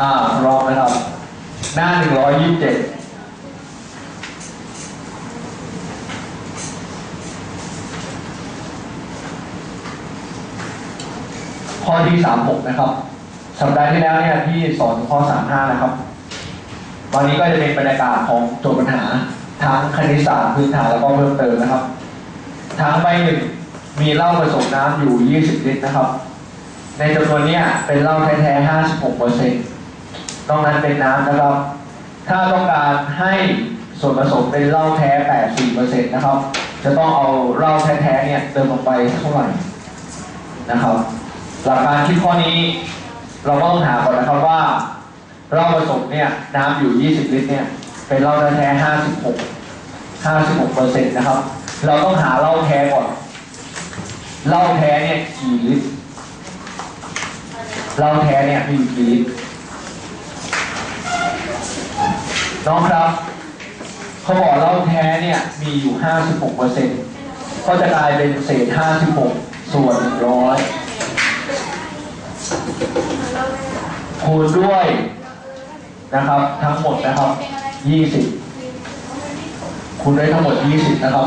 อ่าพร้อมนะครับ หน้าหนึ่งร้อยยี่สิบเจ็ดข้อที่สามหกนะครับ สัปดาห์ที่แล้วเนี่ยที่สอนข้อสามห้านะครับ วันนี้ก็จะเป็นบรรยากาศของโจทย์ปัญหาทั้งคณิตศาสตร์พื้นฐานแล้วก็เพิ่มเติมนะครับ ทั้งใบหนึ่งมีเหล้าผสมน้ำอยู่ 20 ลิตรนะครับ ในจำนวนเนี้ยเป็นเหล้าแท้ๆ 56เปอร์เซ็นต์ นอกนั้นเป็นน้ำนะครับ ถ้าต้องการให้ส่วนผสมเป็นเหล้าแท้ 84เปอร์เซ็นต์นะครับ จะต้องเอาเหล้าแท้ๆเนี่ยเติมลงไปเท่าไหร่นะครับ หลักการคิดข้อนี้ เราก็ต้องหาก่อนนะครับว่าเหล้าผสมเนี่ยน้ำอยู่ 20 ลิตรเนี่ยเป็นเหล้าแท้ 56 56เปอร์เซ็นต์นะครับ เราต้องหาเหล้าแท้ก่อนเหล้าแท้เนี่ยกี่ลิตรเหล้าแท้เนี่ยมีอยู่กี่ลิตร น้องครับ เขาบอกเหล้าแท้เนี่ยมีอยู่ 56เปอร์เซ็นต์ก็จะกลายเป็นเศษ 56 ส่วน100คูณด้วยนะครับ ทั้งหมดนะครับ 20 คูณด้วยทั้งหมด 20 นะครับ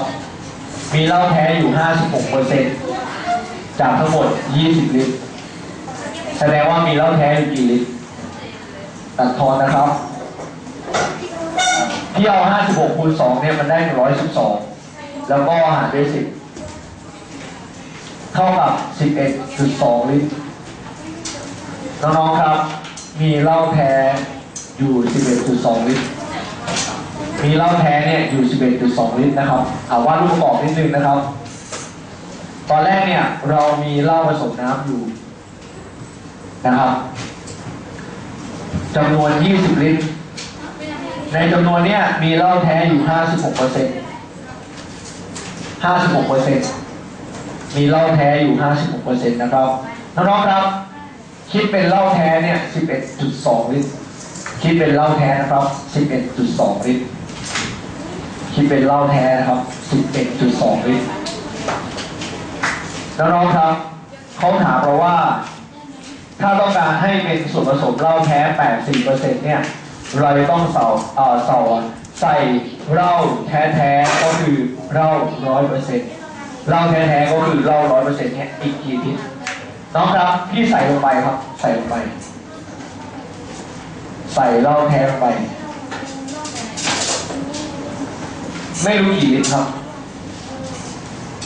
มีเหล้าแท้อยู่ 56เปอร์เซ็นต์จากทั้งหมด 20 ลิตร แสดงว่ามีเหล้าแท้อยู่กี่ลิตร ตัดทอนนะครับ ที่เอา 56คูณ2เนี่ยมันได้ 112 แล้วก็หารด้วย 10 เท่ากับ 11.2 ลิตร น้องๆครับ มีเหล้าแท้อยู่ 11.2 ลิตร มีเหล้าแท้เนี่ยอยู่ 11.2 ลิตรนะครับเอาว่าดรูปประกอบนิดนึงนะครับ ตอนแรกเนี่ยเรามีเหล้าผสมน้ำอยู่นะครับจำนวน 20 ลิตร ในจำนวนเนี้ยมีเหล้าแท้อยู่ 56เปอร์เซ็นต์56เปอร์เซ็นต์มีเหล้าแท้อยู่ 56เปอร์เซ็นต์นะครับน้องๆครับ คิดเป็นเหล้าแท้เนี่ย 11.2 ลิตร คิดเป็นเหล้าแท้นะครับ 11.2 ลิตร คิดเป็นเหล้าแท้นะครับ 11.2 ลิตรน้องๆครับเขาถามเราว่า ถ้าต้องการให้เป็นส่วนผสมเหล้าแท้ 84%เนี่ย เราจะต้องเสาเอ่อเสาใส่เหล้าแท้ๆก็คือเหล้าร้อยเปอร์เซ็นต์เหล้าแท้ๆก็คือเหล้าร้อยเปอร์เซ็นต์เนี่ยอีกกี่ลิตรน้องครับพี่ใส่ลงไปครับ ใส่ลงไป ใส่เหล้าแท้ลงไป ไม่รู้กี่ลิตรครับ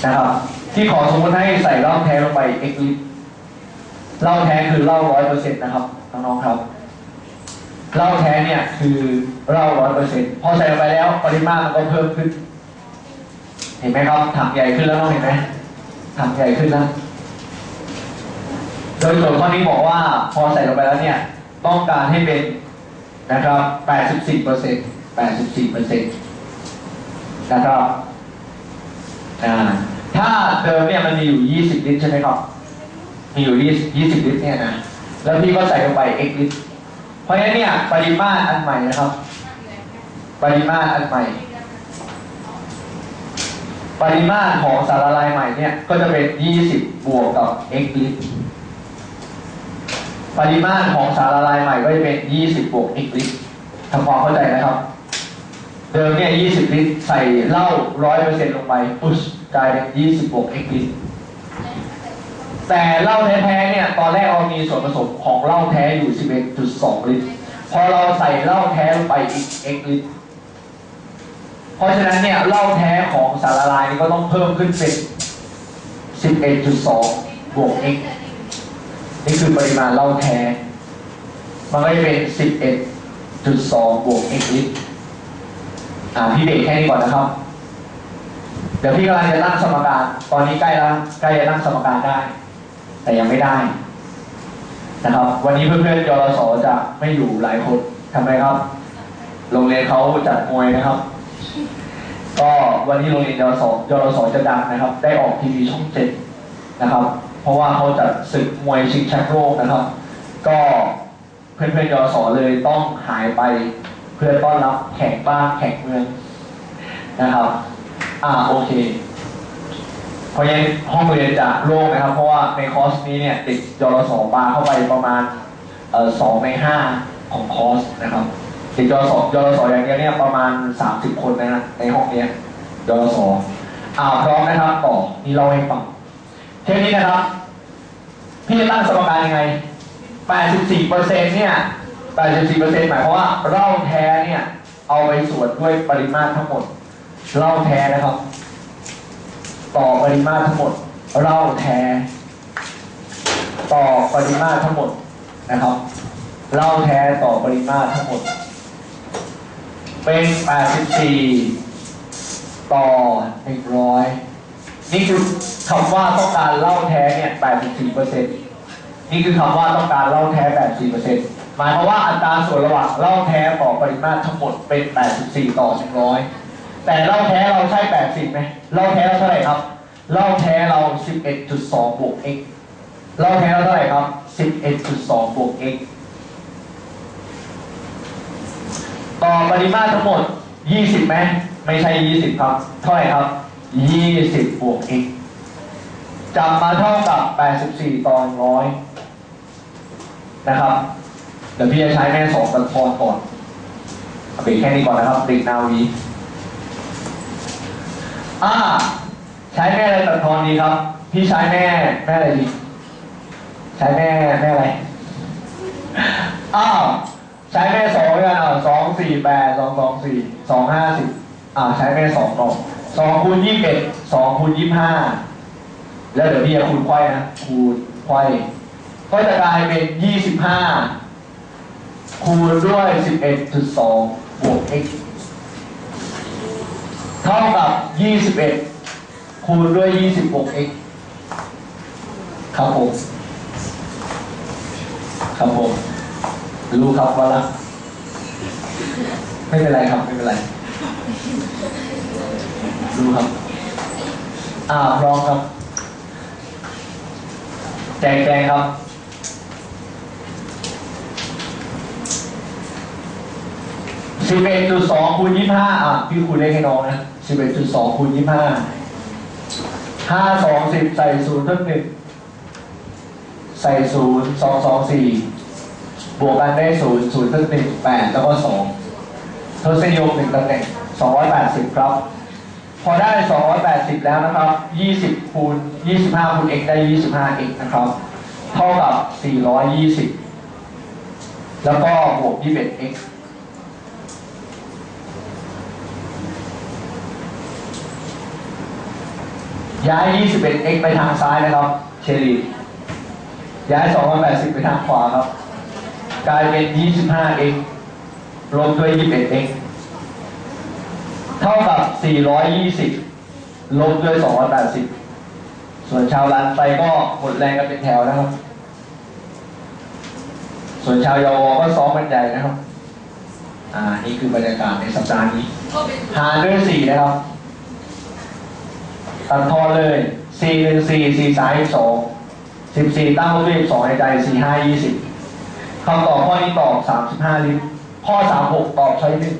นะครับที่ขอสมมติให้ใส่เหล้าแท้ลงไป x ลิตรเหล้าแท้คือเหล้าร้อยเปอร์เซ็นต์นะครับน้องๆครับ เหล้าแท้เนี่ยคือเหล้าร้อยเปอร์เซ็นต์พอใส่ลงไปแล้วปริมาณมันก็เพิ่มขึ้น เห็นไหมครับถังใหญ่ขึ้นแล้วน้องเห็นไหมถังใหญ่ขึ้นแล้ว โดยโจทย์ข้อนี้บอกว่าพอใส่ลงไปแล้วเนี่ยต้องการให้เป็นนะครับ84เปอร์เซ็นต์84เปอร์เซ็นต์นะครับอ่าถ้าเดิมเนี่ยมันมีอยู่ 20 ลิตรใช่ไหมครับ มีอยู่ 20 ลิตรเนี่ยนะ แล้วพี่ก็ใส่ลงไป x ลิตร เพราะฉะนั้นเนี่ยปริมาตรอันใหม่นะครับ ปริมาตรอันใหม่ ปริมาตรของสารละลายใหม่เนี่ยก็จะเป็น 20 บวกกับ x ลิตรปริมาตรของสารละลายใหม่ก็จะเป็น 20 บวก x ลิตรทำความเข้าใจนะครับ เดิมเนี่ย 20 ลิตรใส่เหล้า 100%ลงไปปุ๊บกลายเป็น 20 บวก x ลิตร แต่เหล้าแท้ๆเนี่ยตอนแรกเรามีส่วนผสมของเหล้าแท้อยู่ 11.2 ลิตร พอเราใส่เหล้าแท้ลงไปอีก x ลิตร เพราะฉะนั้นเนี่ยเหล้าแท้ของสารละลายนี่ก็ต้องเพิ่มขึ้นเป็น 11.2 บวก x นี่คือปริมาณเหล้าแท้ มันก็จะเป็น 11.2 บวก x ลิตร อ่าพี่เบรกแค่นี้ก่อนนะครับเดี๋ยวพี่กำลังจะตั้งสมการ ตอนนี้ใกล้แล้ว ใกล้จะตั้งสมการได้ แต่ยังไม่ได้นะครับ วันนี้เพื่อนๆยรสจะไม่อยู่หลายคนทำไมครับ โรงเรียนเขาจัดมวยนะครับ ก็วันนี้โรงเรียนยรสยรสจะดังนะครับ ได้ออกทีวีช่องเจ็ดนะครับ เพราะว่าเขาจัดศึกมวยชิงแชมป์โลกนะครับ ก็เพื่อนๆยรสเลยต้องหายไปเพื่อต้อนรับแขกบ้านแขกเมืองนะครับ อ่าโอเค ราะฉะนั้นห้องเรียนจะโล่งนะครับ เพราะว่าในคอร์สนี้เนี่ยติดยรสปาเข้าไปประมาณเอ่อสองในห้าของคอร์สนะครับเด็กยศยศอย่างเดียวเนี่ยประมาณ 30 คนนะฮะในห้องเนี้ยยศอ่าพร้อมนะครับต่อนี่เราให้ฟังเทปนี้นะครับ พี่จะตั้งสมการยังไง 84เปอร์เซ็นต์เนี่ย84เปอร์เซ็นต์หมายความว่าเล้าแท้เนี่ยเอาไปส่วนด้วยปริมาตรทั้งหมดเล้าแท้นะครับ ต่อปริมาตรทั้งหมดเหล้าแท้ต่อปริมาตรทั้งหมดนะครับเหล้าแท้ต่อปริมาตรทั้งหมด เป็น 84 ต่อ 100 นี่คือคำว่าต้องการเล้าแท้เนี่ย 84เปอร์เซ็นต์นี่คือคำว่าต้องการเล้าแท้ 84เปอร์เซ็นต์หมายความว่าอัตราส่วนระหว่างเล้าแท้ต่อปริมาตรทั้งหมดเป็น 84 ต่อ 100 แต่เล้าแท้เราใช่80ไหมเล้าแท้เราเท่าไหร่ครับเล้าแท้เรา 11.2 บวก x เล้าแท้เราเท่าไหร่ครับ 11.2 บวก x ต่อปริมาตรทั้งหมด 20ไหมไม่ใช่ 20 ครับ เท่าไหร่ครับ 20 บวก x จำมาเท่ากับ 84 ต่อ 100 นะครับ เดี๋ยวพี่จะใช้แม่สองตัดทอนก่อนเอาไปแค่นี้ก่อนนะครับเด็กนาวี อ่า ใช้แม่อะไรตัดทอนดีครับ พี่ใช้แม่แม่อะไรดี ใช้แม่แม่อะไร อ้าว ใช้แม่สองกันอะสองสี่แปดสองสองสี่สองห้าสิบอ่าใช้แม่สองหนอสองคูณยี่สิบเอ็ดสองคูณยี่สิบห้าแล้วเดี๋ยวพี่จะคูณไขว้นะ คูณไขว้ก็จะกลายเป็นยี่สิบห้าคูณด้วยสิบเอ็ดจุดสองบวก x เท่ากับยี่สิบเอ็ดคูณด้วยยี่สิบบวก x ครับผม ครับผม รู้ครับว่าละไม่เป็นไรครับ ไม่เป็นไร รู้ครับ อ่าพร้อมครับ แจงแจงครับสิบเอ็ดจุดสองคูณยี่ห้าอะ พี่คูณเลขให้น้องนะ สิบเอ็ดจุดสองคูณยี่ห้าห้าสองสิบใส่ศูนย์เพิ่มหนึ่งใส่ศูนย์สองสองสี่บวกกันได้ศูนย์ศูนย์ซึ่งหนึ่งแปดแล้วก็สองทศนิยมหนึ่งตำแหน่งสองร้อยแปดสิบครับ พอได้สองร้อยแปดสิบแล้วนะครับยี่สิบคูณยี่สิบห้าคูณ x ได้ยี่สิบห้า x นะครับ เท่ากับสี่ร้อยยี่สิบแล้วก็บวกยี่สิบเอ็ด x ย้าย 21x ไปทางซ้ายนะครับ เชลีย้าย 280 ไปทางขวาครับ กลายเป็น 25x ลบด้วย 21x เท่ากับ 420 ลบด้วย 280 ส่วนชาวลันไปก็หมดแรงกันเป็นแถวนะครับ ส่วนชาวยาวก็ซ้อมกันใหญ่นะครับ อ่า นี่คือบรรยากาศในสัปดาห์นี้ หารด้วย 4 นะครับ ตัดทอนเลย4 1 4 4 3 2 14ตั้งด้วย2ในใจ4 5 20คำตอบข้อนี้ตอบ35ลิตรข้อ36ตอบใช้หนึ่ง